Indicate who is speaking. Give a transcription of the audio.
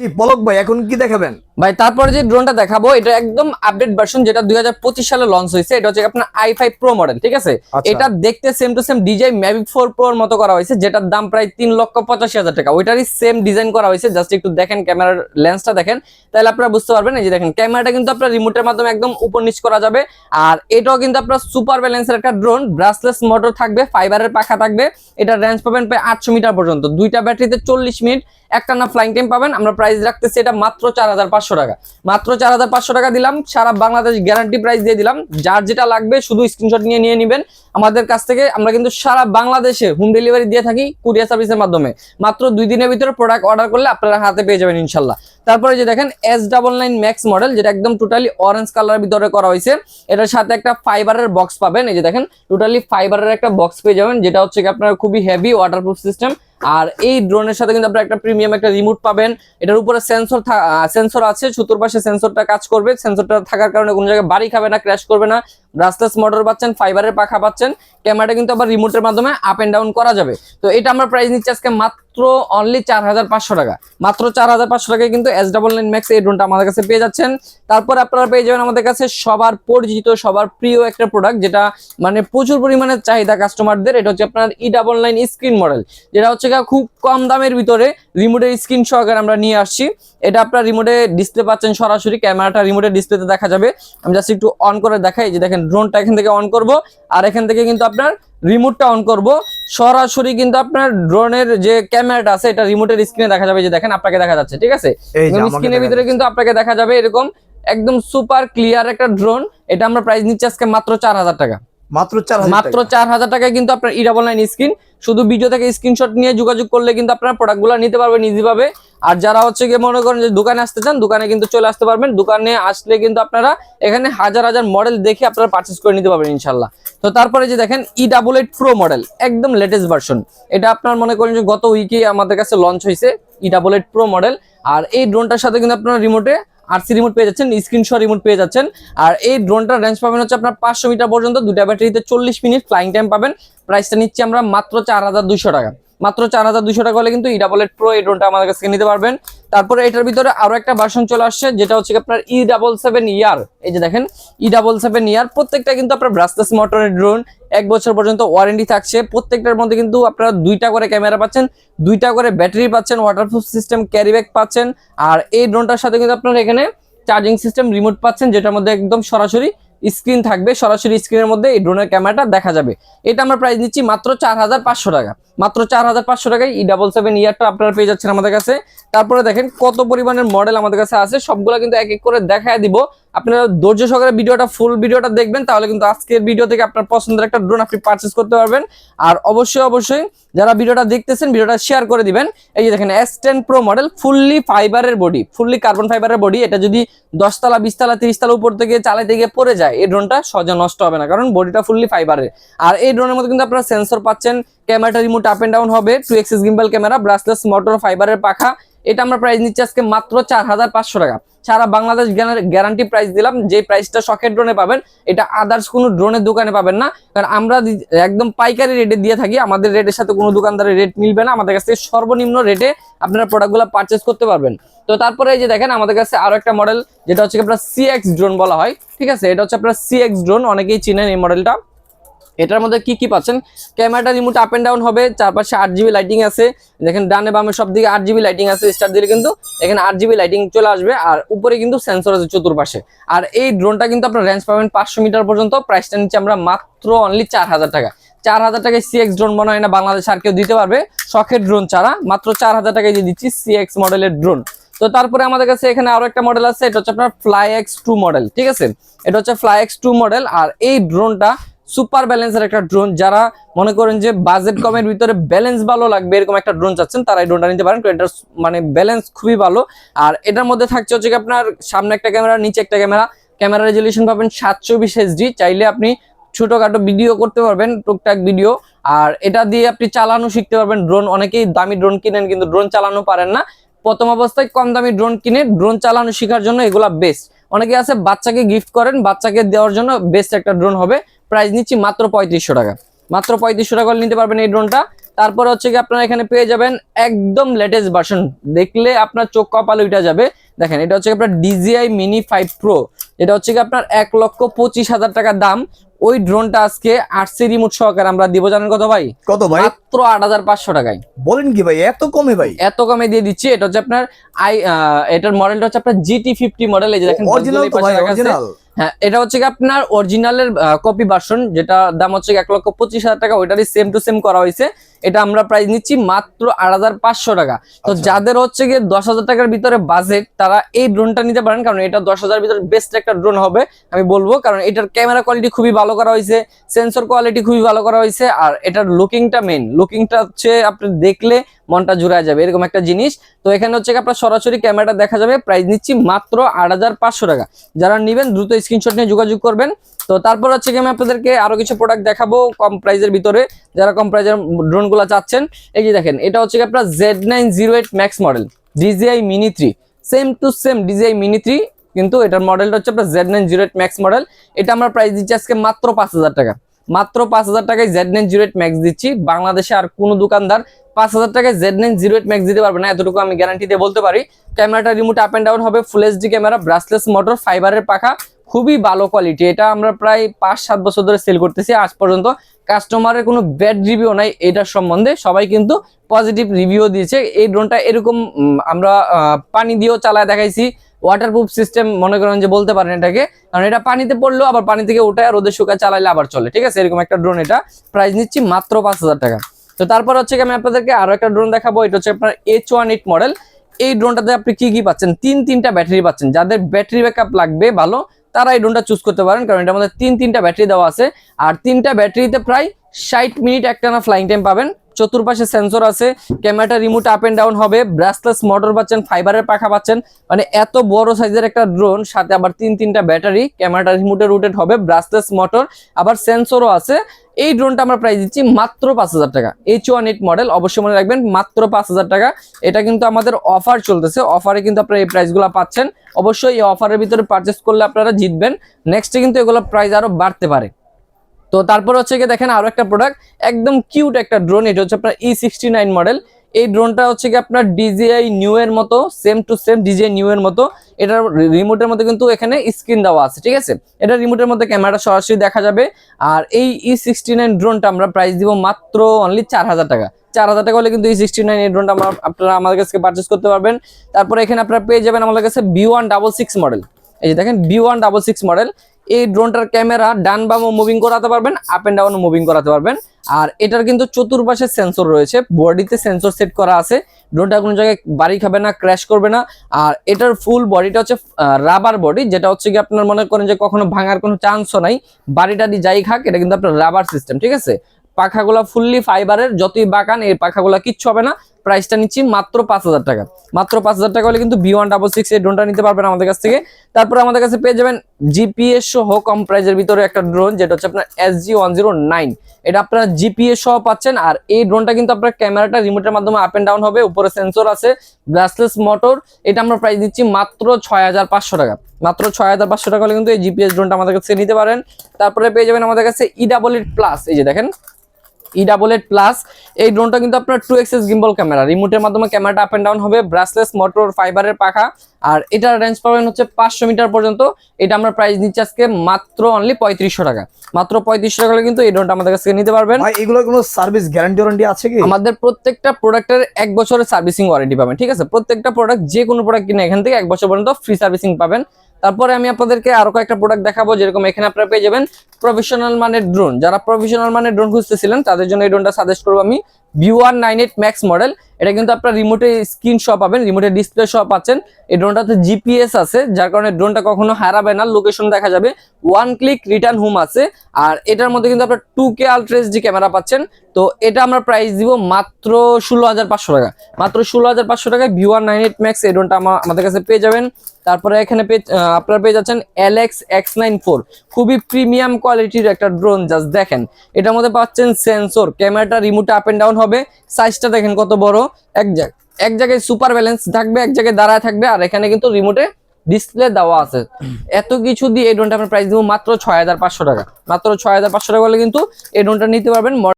Speaker 1: জি পলক ভাই এখন কি দেখাবেন?
Speaker 2: ভাই তারপরে যে ড্রোনটা দেখাবো এটা একদম আপডেট ভার্সন যেটা দুই হাজার পঁচিশ সালে লঞ্চ হয়েছে। এটা হচ্ছে আপনার আই ফাইভ প্রো মডেল ঠিক আছে?
Speaker 1: আচ্ছা।
Speaker 2: এটা দেখতে same to same design Mavic four প্রোর মতো করা হয়েছে যেটার দাম প্রায় তিন লক্ষ পঁচাশি হাজার টাকা। ওইটারই সেম ডিজাইন করা হয়েছে জাস্ট একটু দেখেন ক্যামেরার লেন্সটা দেখেন তাহলে আপনারা বুঝতে পারবেন। এই যে দেখেন ক্যামেরাটা কিন্তু আপনার রিমোটের মাধ্যমে একদম উপর নিচ করা যাবে। আর এটাও কিন্তু আপনার সুপার ব্যালেন্সের একটা ড্রোন ব্রাসলেস মোটর থাকবে ফাইবারের পাখা থাকবে। এটা রেঞ্জ পাবেন প্রায় আটশো মিটার পর্যন্ত। দুইটা ব্যাটারিতে চল্লিশ মিনিট একটা না ফ্লাইং টাইম পাবেন। আমরা প্রাইস রাখতেছি এটা মাত্র চার হাজার পাঁচশো টাকা। মাত্র চার হাজার পাঁচশো টাকা দিলাম, সারা বাংলাদেশ গ্যারান্টি প্রাইস দিয়ে দিলাম। যার যেটা লাগবে শুধু স্ক্রিনশট নিয়ে নিয়ে নেবেন। আমাদের কাছ থেকে আমরা কিন্তু সারা বাংলাদেশে হোম ডেলিভারি দিয়ে থাকি কুরিয়ার সার্ভিসের মাধ্যমে। মাত্র দুই দিনের ভিতরে প্রোডাক্ট অর্ডার করলে আপনারা হাতে পেয়ে যাবেন ইনশাল্লাহ। তারপরে যে দেখেন S double nine max model যেটা একদম টোটালি অরেঞ্জ কালারের ভিতরে করা হয়েছে। এটার সাথে একটা ফাইবারের বক্স পাবেন। এই যে দেখেন টোটালি ফাইবারের একটা বক্স পেয়ে যাবেন, যেটা হচ্ছে কি আপনার খুবই হেভি ওয়াটারপ্রুফ সিস্টেম আর এই ড্রোনের সাথে কিন্তু আপনারা একটা প্রিমিয়াম একটা রিমোট পাবেন। এটার উপরে সেন্সর সেন্সর আছে, সুতোর পাশে সেন্সরটা কাজ করবে। সেন্সরটা থাকার কারণে কোনো জায়গায় বাড়ি খাবে না ক্র্যাশ করবে না। ব্রাসলেস মোটর পাচ্ছেন ফাইবারের পাখা পাচ্ছেন ক্যামেরাটা কিন্তু আবার রিমোটের মাধ্যমে আপ এন্ড ডাউন করা যাবে। তো এটা আমরা প্রাইস নিচ্ছি আজকে মাত্র অনলি চার হাজার পাঁচশো টাকা। মাত্র চার হাজার পাঁচশো টাকায় কিন্তু এস ডাবল নাইন ম্যাক্স এই ড্রোনটা আমাদের কাছে পেয়ে যাচ্ছেন। তারপর আপনারা পেয়ে যাবেন আমাদের কাছে সবার পরিচিত, সবার প্রিয় একটা প্রোডাক্ট যেটা মানে প্রচুর পরিমাণে চাহিদা কাস্টমারদের এটা হচ্ছে আপনার E double nine screen model যেটা হচ্ছে খুব কম দামের ভিতরে রিমোটের স্ক্রিন সহকারে আমরা নিয়ে আসছি। এটা আপনার রিমোটে ডিসপ্লে পাচ্ছেন সরাসরি ক্যামেরাটা রিমোটের ডিসপ্লেতে দেখা যাবে। আমি জাস্ট একটু অন করে দেখাই, যে দেখেন ড্রোনটা এখান থেকে অন করব। আর এখান থেকে কিন্তু আপনার রিমোটটা অন করব। সরাসরি কিন্তু আপনার ড্রোনের যে ক্যামেরাটা আছে এটা রিমোটের স্ক্রিনে দেখা যাবে। যে দেখেন আপনাকে দেখা যাচ্ছে ঠিক আছে?
Speaker 1: এই
Speaker 2: স্ক্রিনের ভিতরে কিন্তু আপনাকে দেখা যাবে এরকম একদম সুপার ক্লিয়ার একটা ড্রোন এটা আমরা প্রাইস নিচ্ছি আজকে মাত্র চার হাজার টাকা।
Speaker 1: মাত্র চার হাজার
Speaker 2: মাত্র চার হাজার টাকায় কিন্তু আপনার ই ডাবল নাইন স্ক্রিন শুধু ভিডিও থেকে স্ক্রিনশট নিয়ে যোগাযোগ করলে কিন্তু আপনার প্রোডাক্টগুলো নিতে পারবেন ইজি ভাবে। আর যারা হচ্ছে গিয়ে মনে করেন যে দোকানে আসতে চান, দোকানে কিন্তু চলে আসতে পারবেন। দোকানে আসলে কিন্তু আপনারা এখানে হাজার হাজার মডেল দেখে আপনারা পারচেস করে নিতে পারবেন ইনশাল্লাহ। তো তারপরে যে দেখেন E double eight pro model একদম লেটেস্ট ভার্সন এটা আপনার মনে করেন যে গত উইকে আমাদের কাছে লঞ্চ হয়েছে E double eight pro model আর এই ড্রোনটার সাথে কিন্তু আপনারা রিমোটে আরসি রিমোট পেয়ে যাচ্ছেন স্ক্রিনশট রিমোট পেয়ে যাচ্ছেন। আর এই ড্রোনটার রেঞ্জ পাবেন হচ্ছে আপনার পাঁচশো মিটার পর্যন্ত দুটা ব্যাটারিতে চল্লিশ মিনিট ফ্লাইং টাইম পাবেন। প্রাইসটা নিচ্ছি আমরা মাত্র চার হাজার টাকা। মাত্র চার হাজার দুশো টাকা হলে কিন্তু ই ডাবল এইট প্রো এই ড্রোনটা আমাদের কাছে নিতে পারবেন। তারপরে এটার ভিতরে আরও একটা ভার্সন চলে আসছে, যেটা হচ্ছে আপনার ই ডাবল সেভেন ইয়ার এই যে দেখেন ই ডাবল সেভেন ইয়ার প্রত্যেকটা কিন্তু আপনার ব্রাসলেস মোটরের ড্রোন এক বছর পর্যন্ত ওয়ারেন্টি থাকছে। প্রত্যেকটার মধ্যে কিন্তু আপনারা দুইটা করে ক্যামেরা পাচ্ছেন, দুইটা করে ব্যাটারি পাচ্ছেন ওয়াটারপ্রুফ সিস্টেম ক্যারি ব্যাগ পাচ্ছেন। আর এই ড্রোনটার সাথে কিন্তু আপনারা এখানে চার্জিং সিস্টেম রিমোট পাচ্ছেন, যেটার মধ্যে একদম সরাসরি স্ক্রিন থাকবে, সরাসরি স্ক্রিনের মধ্যে এই ড্রোনের ক্যামেরাটা দেখা যাবে। এটা আমরা প্রাইস নিচ্ছি মাত্র চার হাজার পাঁচশো টাকা। মাত্র চার হাজার পাঁচশো টাকায় ই ডাবল সেভেন ইয়ারটা আপনারা পেয়ে যাচ্ছেন আমাদের কাছে। তারপরে দেখেন কত পরিমাণের মডেল আমাদের কাছে আছে, সবগুলো কিন্তু এক এক করে দেখা দিব। আপনারা ধৈর্য সহকারে ভিডিওটা ফুল ভিডিওটা দেখবেন, তাহলে কিন্তু আজকের ভিডিও থেকে আপনার পছন্দের একটা ড্রোন আপনি পারচেস করতে পারবেন। আর অবশ্যই অবশ্যই যারা ভিডিওটা দেখতেছেন, ভিডিওটা শেয়ার করে দিবেন। এই যে দেখেন S ten pro model fully ফাইবারের বডি ফুললি কার্বন ফাইবারের বডি এটা যদি দশতলা, বিশতলা, তিরিশতলা উপর থেকে চালাইতে গিয়ে পড়ে যায়, এই ড্রোনটা সহজে নষ্ট হবে না, কারণ বডিটা ফুললি ফাইবারের আর এই ড্রোনের মধ্যে কিন্তু আপনারা সেন্সর পাচ্ছেন ক্যামেরাটা রিমোট আপ এন্ড ডাউন হবে two axis gimbal camera brushless motor ফাইবারের পাখা। এটা আমরা প্রাইস নিচ্ছি আজকে মাত্র চার হাজার পাঁচশো টাকা। সারা বাংলাদেশ গ্যারান্টি প্রাইস দিলাম, যে প্রাইসটা শখের ড্রোনে পাবেন, এটা আদার্স কোনো ড্রোনের দোকানে পাবেন না। কারণ আমরা একদম পাইকারি রেটে দিয়ে থাকি, আমাদের রেটের সাথে কোনো দোকানদারের রেট মিলবে না। আমাদের কাছে সর্বনিম্ন রেটে আপনারা প্রোডাক্টগুলো পারচেস করতে পারবেন। তো তারপরে এই যে দেখেন, আমাদের কাছে আরও একটা মডেল যেটা হচ্ছে আপনার সিএক্স ড্রোন বলা হয়। ঠিক আছে? এটা হচ্ছে আপনার সিএক্স ড্রোন অনেকেই চিনেন এই মডেলটা এটার মধ্যে কি কি পাচ্ছেন? ক্যামেরাটা রিমোট আপ এন্ড ডাউন হবে, চারপাশে আট জিবি লাইটিং আছে, দেখেন ডানে বামে সব দিকে আট জিবি লাইটিং আছে স্টার দিলে কিন্তু এখানে আট জিবি লাইটিং চলে আসবে, আর উপরে কিন্তু সেন্সর আছে চতুর্পাশে। আর এই ড্রোনটা কিন্তু আপনার রেঞ্জ পাবেন পাঁচশো মিটার পর্যন্ত প্রাইসটা নিচ্ছে আমরা মাত্র অনলি চার হাজার টাকা। চার হাজার টাকায় সিএক্স ড্রোন মনে হয় না বাংলাদেশ আর কেউ দিতে পারবে, শখের ড্রোন ছাড়া মাত্র চার হাজার টাকায় দিয়ে দিচ্ছি সিএক্স মডেলের ড্রোন তো তারপরে আমাদের কাছে এখানে আরও একটা মডেল আছে, এটা হচ্ছে আপনার ফ্লাই এক্স টু মডেল ঠিক আছে? এটা হচ্ছে ফ্লাই এক্স টু মডেল আর এই ড্রোনটা সুপার ব্যালেন্সের একটা ড্রোন যারা মনে করেন যে বাজেট কমের ভিতরে ব্যালেন্স ভালো লাগবে, এরকম একটা ড্রোন চাচ্ছেন তারা এই ড্রোনটা নিতে পারেন এটার মানে ব্যালেন্স খুবই ভালো। আর এটার মধ্যে থাকছে হচ্ছে আপনার সামনে একটা ক্যামেরা নিচে একটা ক্যামেরা ক্যামেরা রেজলিউশন পাবেন সাতশো বিশ এইচডি চাইলে আপনি ছোটখাটো ভিডিও করতে পারবেন, টুকটাক ভিডিও আর এটা দিয়ে আপনি চালানো শিখতে পারবেন ড্রোন অনেকেই দামি ড্রোন কিনেন, কিন্তু ড্রোন চালানো পারেন না। প্রথম অবস্থায় কম দামি ড্রোন কিনে ড্রোন চালানো শেখার জন্য এগুলা বেস্ট অনেকে আছে বাচ্চাকে গিফট করেন, বাচ্চাকে দেওয়ার জন্য বেস্ট একটা ড্রোন হবে। প্রাইস নিচ্ছি মাত্র পঁয়ত্রিশশো টাকা। মাত্র পঁয়ত্রিশশো টাকা নিতে পারবেন এই ড্রোনটা তারপরে হচ্ছে কি আপনারা এখানে পেয়ে যাবেন একদম লেটেস্ট ভার্সন দেখলে আপনার চোখ কপালে উঠে যাবে। দেখেন এটা হচ্ছে আপনার ডিজিআই মিনি ফাইভ প্রো এটা হচ্ছে কি আপনার এক লক্ষ পঁচিশ হাজার টাকার দাম। ওই ড্রোনটা আজকে আটসি রিমোট সহকারে আমরা দিব। জানেন কত ভাই?
Speaker 1: কত ভাই?
Speaker 2: মাত্র আট হাজার পাঁচশো টাকায়।
Speaker 1: বলেন কি ভাই এত কমে ভাই?
Speaker 2: এত কমে দিয়ে দিচ্ছি। এটা হচ্ছে আপনার আই এটার মডেলটা হচ্ছে আপনার জিটি ফিফটি মডেল এই যে দেখেন হ্যাঁ এটা হচ্ছে আপনার অরিজিনালের কপি ভার্সন যেটা দাম হচ্ছে এক লক্ষ পঁচিশ হাজার টাকা, ওইটারই সেম টু সেম করা হয়েছে। এটা আমরা প্রাইস নিচ্ছি মাত্র আট হাজার পাঁচশো টাকা। তো
Speaker 1: আচ্ছা।
Speaker 2: যাদের হচ্ছে গিয়ে দশ হাজার টাকার ভিতরে বাজেট তারা এই ড্রোনটা নিতে পারেন কারণ এটা দশ হাজার ভিতরে বেস্ট একটা ড্রোন হবে আমি বলব। কারণ এটার ক্যামেরা কোয়ালিটি খুবই ভালো করা হয়েছে সেন্সর কোয়ালিটি খুবই ভালো করা হয়েছে আর এটার লুকিংটা মেন লুকিংটা হচ্ছে আপনি দেখলে মনটা জুড়ায় যাবে এরকম একটা জিনিস। তো এখানে হচ্ছে আপনার সরাসরি ক্যামেরাটা দেখা যাবে প্রাইস নিচ্ছি মাত্র আট হাজার পাঁচশো টাকা। যারা নেবেন দ্রুত স্ক্রিনশট নিয়ে যোগাযোগ করবেন। তো তারপর হচ্ছে কি আমি আপনাদেরকে আরও কিছু প্রোডাক্ট দেখাবো কম প্রাইজের ভিতরে। যারা কম প্রাইজের ড্রোন গুলো চাচ্ছেন, এই যে দেখেন, এটা হচ্ছে আপনার Z nine zero eight max model DJI mini three same to same DJI mini three কিন্তু এটার মডেলটা হচ্ছে আপনার Z nine zero eight max model এটা আমরা প্রাইস দিচ্ছি আজকে মাত্র পাঁচ হাজার টাকা। মাত্র পাঁচ হাজার টাকায় Z nine zero eight max দিচ্ছি, বাংলাদেশে আর কোনো দোকানদার পাঁচ হাজার টাকায় Z nine zero eight max দিতে পারবে না, এতটুকু আমি গ্যারান্টি দিয়ে বলতে পারি। ক্যামেরাটা রিমোট আপ অ্যান্ড ডাউন হবে full HD camera brushless motor ফাইবারের পাখা, খুবই ভালো কোয়ালিটি এটা আমরা প্রায় পাঁচ সাত বছর ধরে সেল করতেছি, আজ পর্যন্ত কাস্টমারের কোনো ব্যাড রিভিউ নাই এটার সম্বন্ধে। সবাই কিন্তু পজিটিভ রিভিউ দিয়েছে। এই ড্রোনটা এরকম আমরা পানি দিয়েও চালায় দেখাইছি। ওয়াটারপ্রুফ সিস্টেম মনে করেন যে বলতে পারেন এটাকে। কারণ এটা পানিতে পড়লেও আবার পানি থেকে উঠে রোদে শুকা চালাইলে আবার চলে। ঠিক আছে? এরকম একটা ড্রোন এটা। প্রাইস নিচ্ছি মাত্র পাঁচ হাজার টাকা। তো তারপর হচ্ছে আমি আপনাদেরকে আরও একটা ড্রোন দেখাবো। এটা হচ্ছে আপনার এইচ ওয়ান এইট মডেল এই ড্রোনটাতে আপনি কি কি পাচ্ছেন? তিন, তিনটা ব্যাটারি পাচ্ছেন। যাদের ব্যাটারি ব্যাকআপ লাগবে ভালো তারা এই ড্রোনটা চুজ করতে পারেন, কারণ এটার মধ্যে তিন, তিনটা ব্যাটারি দেওয়া আছে। আর তিনটা ব্যাটারিতে প্রায় ষাট মিনিট একটানা ফ্লাইং টাইম পাবেন। চতুর্পাশে সেন্সর আছে ক্যামেরাটা রিমোট আপ এন্ড ডাউন হবে ব্রাসলেস মোটর পাচ্ছেন ফাইবারের পাখা পাচ্ছেন। মানে এত বড় সাইজের একটা ড্রোন সাথে আবার তিন, তিনটা ব্যাটারি ক্যামেরাটা রিমোটে রুটেড হবে ব্রাসলেস মোটর আবার সেন্সরও আছে। এই ড্রোনটা আমরা প্রাইস দিচ্ছি মাত্র পাঁচ হাজার টাকা। এইচ ওয়ান এইট মডেল অবশ্যই মনে রাখবেন, মাত্র পাঁচ হাজার টাকা। এটা কিন্তু আমাদের অফার চলতেছে। অফারে কিন্তু আপনারা এই প্রাইসগুলো পাচ্ছেন। অবশ্যই এই অফারের ভিতরে পারচেস করলে আপনারা জিতবেন। নেক্সটে কিন্তু এগুলো প্রাইস আরও বাড়তে পারে। তো তারপর হচ্ছে গিয়ে দেখেন আরও একটা প্রোডাক্ট একদম কিউট একটা ড্রোন এটা হচ্ছে আপনার ই সিক্সটি নাইন মডেল এই ড্রোনটা হচ্ছে কি আপনার ডিজিআই নিউ এর মতো same to same DJI new এর মতো। এটার রিমোটের মধ্যে কিন্তু এখানে স্ক্রিন দেওয়া আছে, ঠিক আছে? এটা রিমোটের মধ্যে ক্যামেরাটা সরাসরি দেখা যাবে। আর এই ই সিক্সটি নাইন ড্রোনটা আমরা প্রাইস দিব মাত্র অনলি চার হাজার টাকা। চার হাজার টাকা হলে কিন্তু এই সিক্সটি নাইন এই ড্রোনটা আমরা আপনারা আমাদের কাছে পারচেস করতে পারবেন। তারপরে এখানে আপনারা পেয়ে যাবেন আমাদের কাছে B one double six model এই যে দেখেন B one double six model এই ড্রোনটার ক্যামেরা ডান বামও মুভিং করাতে পারবেন আপ এন্ড ডাউনও মুভিং করাতে পারবেন। আর এটার কিন্তু চতুর্পাশে সেন্সর রয়েছে বডিতে সেন্সর সেট করা আছে। ড্রোনটা কোনো জায়গায় বাড়ি খাবে না ক্র্যাশ করবে না। আর এটার ফুল বডিটা হচ্ছে রাবার বডি যেটা হচ্ছে কি আপনার মনে করেন যে কখনো ভাঙার কোনো চান্সও নাই। বাড়িটা যাই খাক, এটা কিন্তু আপনার রাবার সিস্টেম ঠিক আছে? পাখাগুলা ফুললি ফাইবারের যতই বাগান এই পাখাগুলা কিচ্ছু হবে না। প্রাইসটা নিচ্ছি মাত্র পাঁচ হাজার টাকা। মাত্র পাঁচ হাজার টাকা হলে কিন্তু বি ওয়ান ডাবল সিক্স এই ড্রোনটা নিতে পারবেন আমাদের কাছ থেকে। তারপরে আমাদের কাছে পেয়ে যাবেন জিপিএস সহ কম প্রাইজের ভিতরে একটা ড্রোন যেটা হচ্ছে আপনার S G one zero nine এটা আপনারা জিপিএস সহ পাচ্ছেন আর এই ড্রোনটা কিন্তু আপনার ক্যামেরাটা রিমোটের মাধ্যমে আপ এন্ড ডাউন হবে। উপরে সেন্সর আছে ব্রাসলেস মোটর এটা আমরা প্রাইস দিচ্ছি মাত্র ছয় হাজার পাঁচশো টাকা। মাত্র ছয় হাজার পাঁচশো টাকা হলে কিন্তু এই জিপিএস ড্রোনটা আমাদের কাছে নিতে পারেন। তারপরে পেয়ে যাবেন আমাদের কাছে ই ডাবল এইট প্লাস এই যে দেখেন ই ডাবল এইট প্লাস এই ড্রোনটা কিন্তু আপনার টু এক্সেস গিম্বল ক্যামেরা রিমোটের মাধ্যমে ক্যামেরাটা আপ এন্ড ডাউন হবে ব্রাসলেস মোটর ফাইবারের পাখা আর এটার রেঞ্জ পাবেন হচ্ছে পাঁচশো মিটার পর্যন্ত এটা আমরা প্রাইস নিচ্ছি আজকে মাত্র অনলি পঁয়ত্রিশশো টাকা। মাত্র পঁয়ত্রিশশো টাকা কিন্তু এই ড্রোনটা আমাদের কাছ থেকে নিতে পারবেন।
Speaker 1: ভাই এগুলোর কোনো সার্ভিস গ্যারান্টি ওয়ারেন্টি আছে কি?
Speaker 2: আমাদের প্রত্যেকটা প্রোডাক্টের এক বছরের সার্ভিসিং ওয়ারেন্টি পাবেন ঠিক আছে? প্রত্যেকটা প্রোডাক্ট যে কোনো প্রোডাক্ট কিনে এখান থেকে এক বছর পর্যন্ত ফ্রি সার্ভিসিং পাবেন। তারপরে আমি আপনাদেরকে আরও কয়েকটা প্রোডাক্ট দেখাবো যেরকম এখানে আপনারা পেয়ে যাবেন প্রফেশনাল মানের ড্রোন যারা প্রফেশনাল মানের ড্রোন খুঁজতেছিলেন, তাদের জন্য এই ড্রোনটা সাজেস্ট করব আমি। V one nine eight max model এটা কিন্তু আপনার রিমোটে স্ক্রিন সহ পাবেন রিমোটে ডিসপ্লে সহ পাচ্ছেন। এই ড্রোনটাতে জিপিএস আছে, যার কারণে ড্রোনটা কখনো হারাবে না লোকেশন দেখা যাবে। ওয়ান ক্লিক রিটার্ন হোম আছে, আর এটার মধ্যে কিন্তু আপনার two K ultra D camera পাচ্ছেন। তো এটা আমরা প্রাইস দিব মাত্র ষোলো হাজার পাঁচশো টাকা। মাত্র ষোলো হাজার পাঁচশো টাকায় V one nine eight max এই ড্রোনটা আমা- আমাদের কাছে পেয়ে যাবেন। তারপরে এখানে পেয়ে আপনারা পেয়ে যাচ্ছেন L X X nine four খুবই প্রিমিয়াম কোয়ালিটির একটা ড্রোন জাস্ট দেখেন। এটার মধ্যে পাচ্ছেন সেন্সর ক্যামেরাটা রিমোটে আপ এন্ড ডাউন হবে। সাইজটা দেখেন কত বড়। এক জায়গায় এক জায়গায় সুপার ব্যালেন্স থাকবে, এক জায়গায় দাঁড়ায় থাকবে, আর এখানে কিন্তু রিমোটে ডিসপ্লে দেওয়া আছে। এত কিছু দিয়ে এই ড্রোনটা আপনার প্রাইস দিব মাত্র ছয় হাজার পাঁচশো টাকা। মাত্র ছয় হাজার পাঁচশো টাকা হলে কিন্তু এই ড্রোনটা নিতে পারবেন।